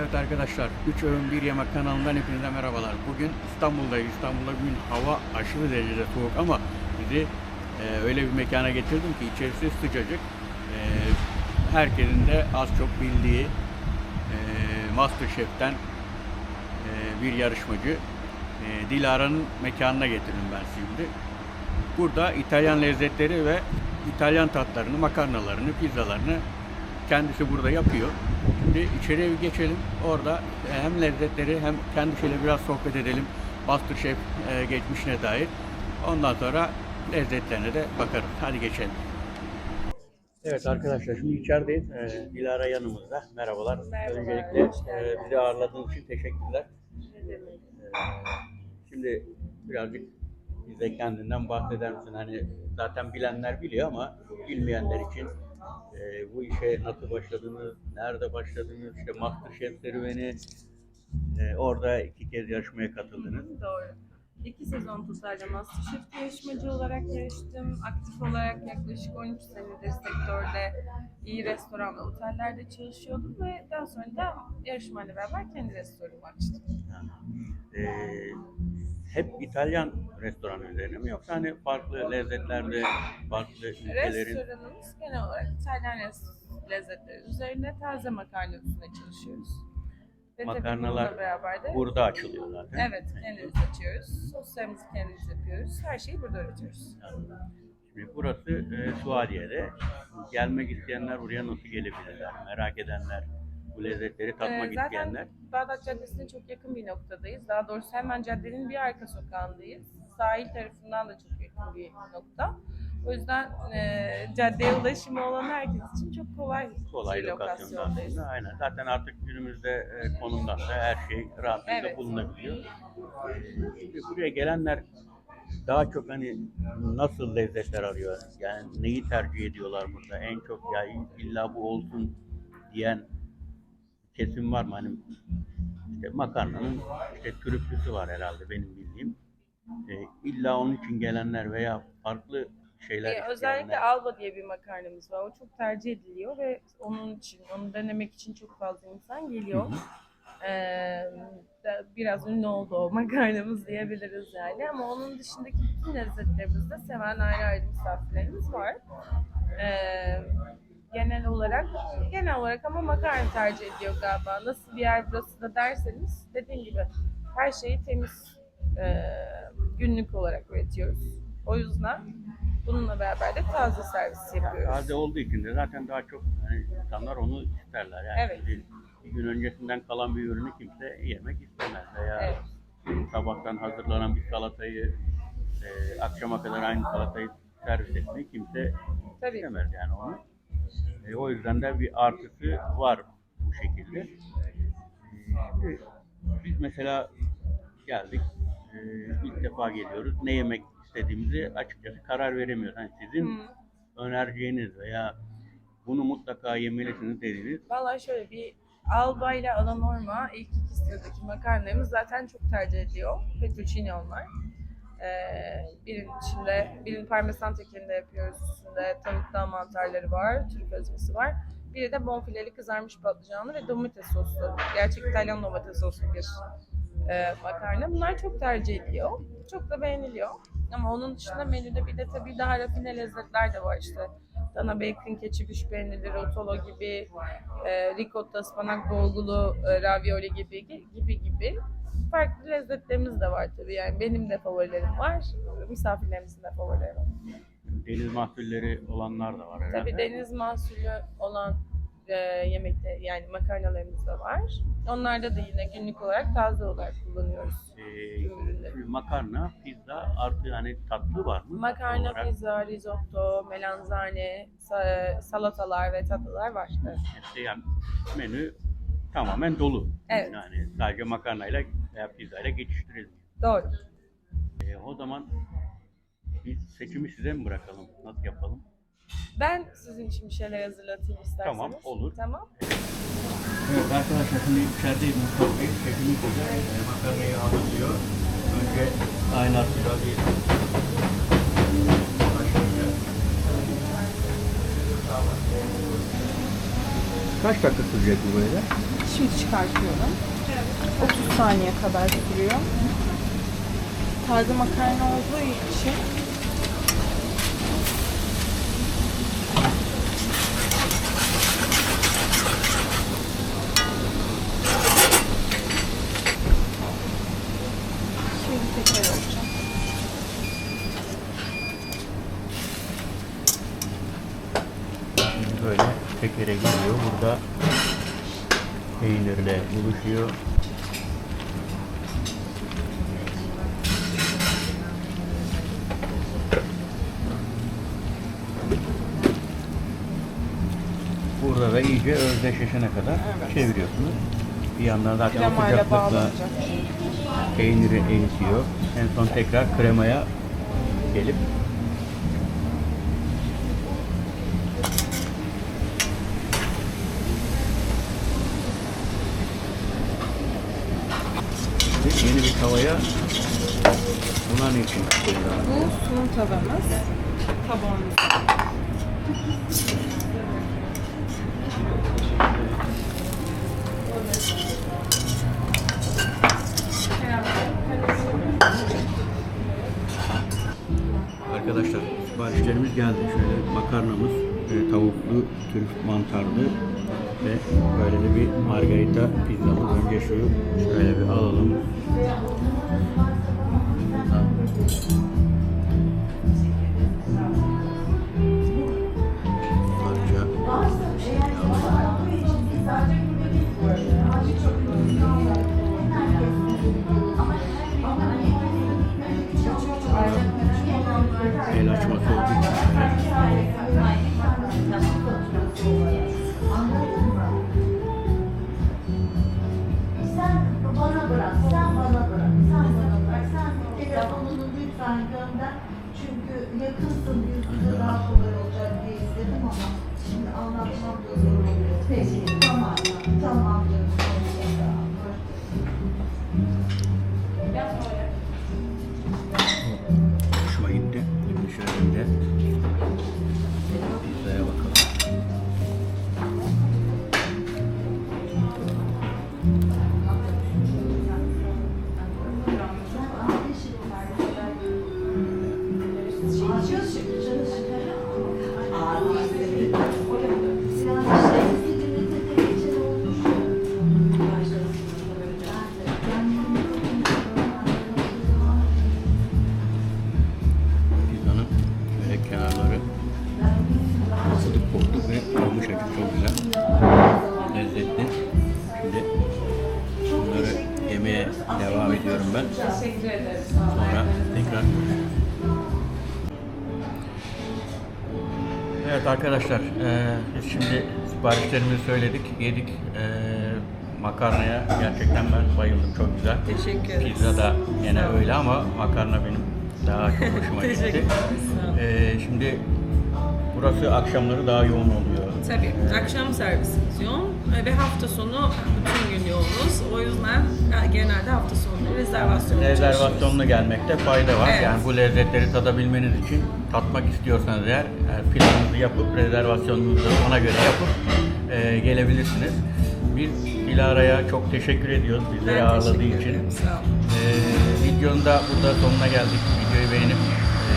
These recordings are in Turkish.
Evet arkadaşlar, 3 Öğün Bir Yemek kanalından hepinize merhabalar. Bugün İstanbul'dayız. İstanbul'da bugün hava aşırı derecede soğuk ama bizi e, öyle bir mekana getirdim ki içerisi sıcacık. E, herkesin de az çok bildiği e, Masterchef'ten e, bir yarışmacı e, Dilara'nın mekanına getirdim ben şimdi. Burada İtalyan lezzetleri ve İtalyan tatlarını, makarnalarını, pizzalarını kendisi burada yapıyor. Şimdi içeriye bir geçelim. Orada e, hem lezzetleri hem kendisiyle biraz sohbet edelim. Masterchef e, geçmişine dair. Ondan sonra lezzetlerine de bakarız. Hadi geçelim. Evet arkadaşlar şimdi içerideyiz. Ee, Dilara yanımızda. Merhabalar. Merhabalar, Öncelikle e, bizi ağırladığınız için teşekkürler. Ne demek? Ee, Şimdi birazcık bize kendinden bahseder misin? Hani zaten bilenler biliyor ama bilmeyenler için e, bu işe nasıl başladınız, nerede başladınız, işte Masterchef serüveni, e, orada iki kez yarışmaya katıldınız. Doğru. İki sezon totalde Masterchef yarışmacı olarak yarıştım. Aktif olarak yaklaşık 13 senedir sektörde iyi restoran ve otellerde çalışıyordum ve daha sonra da yarışmayla beraber kendi restoranımı açtım. E, hep İtalyan restoran üzerine mi yoksa hani farklı lezzetlerde, farklı ülkelerin Restoranımız genel olarak İtalyan lezzetleri üzerine taze makarna üstüne çalışıyoruz. Ve Makarnalar beraber de burada açılıyor zaten. Evet, kendimiz açıyoruz. Soslarımızı kendimiz yapıyoruz. Her şeyi burada üretiyoruz. Şimdi burası e, Suadiye'de. Gelmek isteyenler buraya nasıl gelebilirler? Merak edenler, bu lezzetleri tatmak Ee, zaten isteyenler. Bağdat Caddesi'ne çok yakın bir noktadayız. Daha doğrusu hemen caddenin bir arka sokağındayız. Sahil tarafından da çok yakın bir nokta. O yüzden e, caddeye ulaşımı olan herkes için çok kolay, Kolay bir lokasyonda lokasyondayız. aslında. Aynen. Zaten artık günümüzde e, konumdan da her şey rahatlıkla Evet. bulunabiliyor. E, Şimdi buraya gelenler daha çok hani nasıl lezzetler arıyor? Yani neyi tercih ediyorlar burada? En çok ya illa bu olsun diyen kesim var mı? Hani işte makarnanın işte türüplüsü var herhalde benim bildiğim. E, illa onun için gelenler veya farklı şeyler Ee, özellikle. Alba diye bir makarnamız var. O çok tercih ediliyor ve onun için, onu denemek için çok fazla insan geliyor. Ee, biraz ünlü oldu o makarnamız diyebiliriz yani. Ama onun dışındaki bütün lezzetlerimizde seven ayrı ayrı misafirlerimiz var. Ee, olarak genel olarak ama makarna tercih ediyor galiba. Nasıl bir yer burası da derseniz dediğim gibi her şeyi temiz e, günlük olarak üretiyoruz. O yüzden bununla beraber de taze servis yapıyoruz. Taze olduğu için de zaten daha çok hani insanlar onu isterler. Yani Evet. şimdi bir gün öncesinden kalan bir ürünü kimse yemek istemez veya Evet. sabahtan hazırlanan bir salatayı e, akşama kadar aynı salatayı servis etmeyi kimse Tabii. istemez yani onu. E, o yüzden de bir artısı var bu şekilde. E, biz mesela geldik e, ilk defa geliyoruz. Ne yemek istediğimizi açıkçası karar veremiyoruz. Hani sizin Hı. önereceğiniz veya bunu mutlaka yemelisiniz dediğiniz Vallahi şöyle bir Alba ile Alanorma ilk iki sıradaki makarnalarımız zaten çok tercih ediliyor. Fettuccine onlar. Ee, birinin içinde, birinin parmesan tekerinde yapıyoruz. Üstünde tavuktan mantarları var, Türk ezmesi var. Biri de bonfileli kızarmış patlıcanlı ve domates soslu. Gerçek İtalyan domates soslu bir e, makarna. Bunlar çok tercih ediliyor. Çok da beğeniliyor. Ama onun dışında menüde bir de tabii daha rafine lezzetler de var işte. Dana bacon, keçi güç peynirli, rotolo gibi, e, ricotta, ıspanak dolgulu, e, ravioli gibi gibi gibi. Farklı lezzetlerimiz de var tabii yani benim de favorilerim var, misafirlerimizin de favorileri var. deniz mahsulleri olanlar da var herhalde. Tabii deniz mahsulü olan e, yemekte yani makarnalarımız da var. Onlarda da yine günlük olarak taze olarak kullanıyoruz Ee, makarna, pizza artı hani tatlı var mı? Tatlı Makarna, olarak pizza, risotto, melanzane, sa- salatalar ve tatlılar var. Evet. hepsi yani menü tamamen dolu. Evet. Yani sadece makarnayla veya pizzayla geçiştirilmiyor. Doğru. Ee, o zaman biz seçimi size mi bırakalım? Nasıl yapalım? Ben sizin için bir şeyler hazırlatayım isterseniz. Tamam, olur. Tamam. Evet arkadaşlar şimdi içerideyiz Mustafa Bey. Şefimiz de e, makarnayı hazırlıyor. Önce kaynattıra bir başlayacağız. Kaç dakika sürecek bu böyle? Şimdi çıkartıyorum. 30 saniye kadar sürüyor. Taze makarna olduğu için Şimdi tekrar yapacağım. Şimdi böyle tekere geliyor. Burada peynirle buluşuyor. Burada da iyice özdeşleşene kadar Evet. çeviriyorsunuz. Bir yandan zaten o sıcaklıkla peyniri eritiyor. En son tekrar kremaya gelip yeni bir tavaya buna ne için koyuyorlar? Bu sunum tavamız. Tabağımız. Arkadaşlar siparişlerimiz geldi. Şöyle makarnamız, e, tavuklu, trüf mantarlı ve böyle de bir margarita pizzamız. Önce şu şöyle bir alalım. Ha. Teşekkür ederim. Sonra tekrar Evet arkadaşlar, eee, biz şimdi siparişlerimizi söyledik, yedik. Eee, makarnaya gerçekten ben bayıldım, çok güzel. Teşekkür ederiz. Pizza da yine öyle ama makarna benim daha çok hoşuma gitti. Teşekkür ederiz, sağ olun. Eee, şimdi burası akşamları daha yoğun oluyor. Tabii. Akşam servisimiz yoğun e, ve hafta sonu bütün gün yoğunuz. O yüzden e, genelde hafta sonları rezervasyonla. Rezervasyonla gelmekte fayda var. Evet. Yani bu lezzetleri tadabilmeniz için tatmak istiyorsanız eğer e, planınızı yapıp rezervasyonunuzu ona göre yapıp e, gelebilirsiniz. Biz Dilara'ya çok teşekkür ediyoruz bizleri Ben ağırladığı için. ederim. Sağ olun. E, videonun da burada sonuna geldik. Videoyu beğenip e,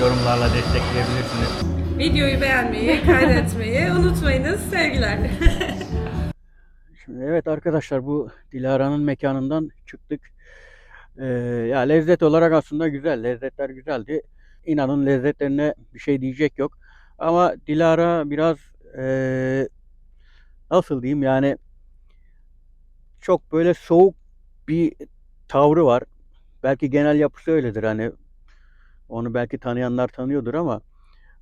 yorumlarla destekleyebilirsiniz. Videoyu beğenmeyi, kaydetmeyi unutmayınız. Sevgiler. Şimdi evet arkadaşlar bu Dilara'nın mekanından çıktık. Ee, ya lezzet olarak aslında güzel. Lezzetler güzeldi. İnanın lezzetlerine bir şey diyecek yok. Ama Dilara biraz ee, nasıl diyeyim yani çok böyle soğuk bir tavrı var. Belki genel yapısı öyledir hani onu belki tanıyanlar tanıyordur ama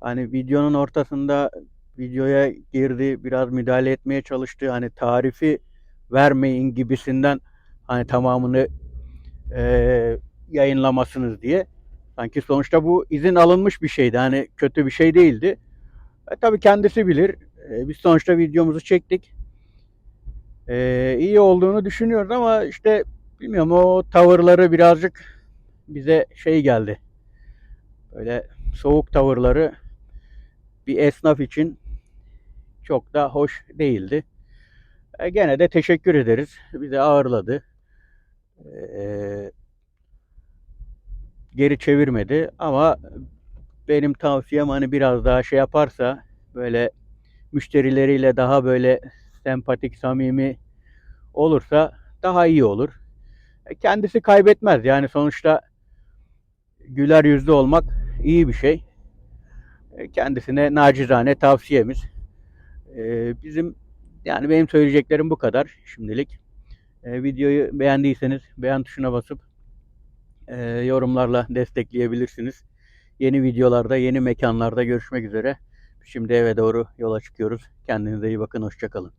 hani videonun ortasında videoya girdi, biraz müdahale etmeye çalıştı. Hani tarifi vermeyin gibisinden hani tamamını eee, yayınlamasınız diye. Sanki sonuçta bu izin alınmış bir şeydi. Hani kötü bir şey değildi. E, tabii kendisi bilir. E, biz sonuçta videomuzu çektik. E, iyi olduğunu düşünüyoruz ama işte bilmiyorum o tavırları birazcık bize şey geldi. Böyle soğuk tavırları bir esnaf için çok da hoş değildi. E, gene de teşekkür ederiz. Bizi ağırladı. E, geri çevirmedi ama benim tavsiyem hani biraz daha şey yaparsa böyle müşterileriyle daha böyle sempatik, samimi olursa daha iyi olur. E, Kendisi kaybetmez. Yani sonuçta güler yüzlü olmak iyi bir şey. E, Kendisine nacizane tavsiyemiz. E, Bizim yani benim söyleyeceklerim bu kadar şimdilik. E, Videoyu beğendiyseniz beğen tuşuna basıp yorumlarla destekleyebilirsiniz. Yeni videolarda, yeni mekanlarda görüşmek üzere. Şimdi eve doğru yola çıkıyoruz. Kendinize iyi bakın. Hoşçakalın.